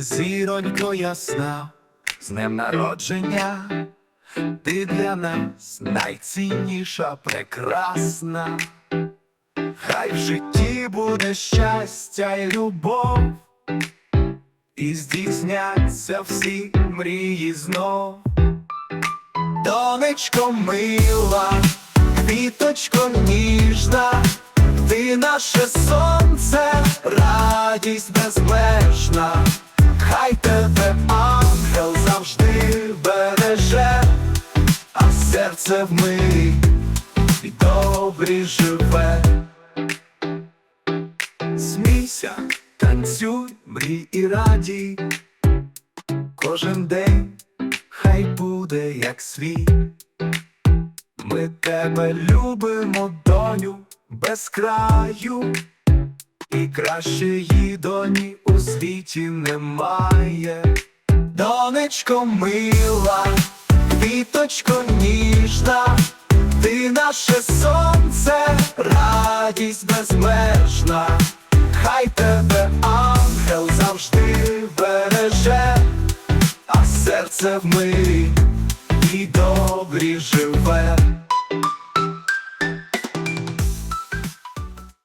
Зіронько ясна, з днем народження, ти для нас найцінніша, прекрасна. Хай в житті буде щастя і любов, і здійсняться всі мрії знов. Донечко мила, квіточко ніжна, ти наше сонце, радість безмежна, серце в мирі і добрі живе. Смійся, танцюй, мрій і радій, кожен день хай буде як свій. Ми тебе любимо, доню, без краю, і кращої доні у світі немає. Донечко мила, квіточко ніжна, ти наше сонце, радість безмежна, хай тебе ангел завжди береже, а серце в мирі і добрі живе.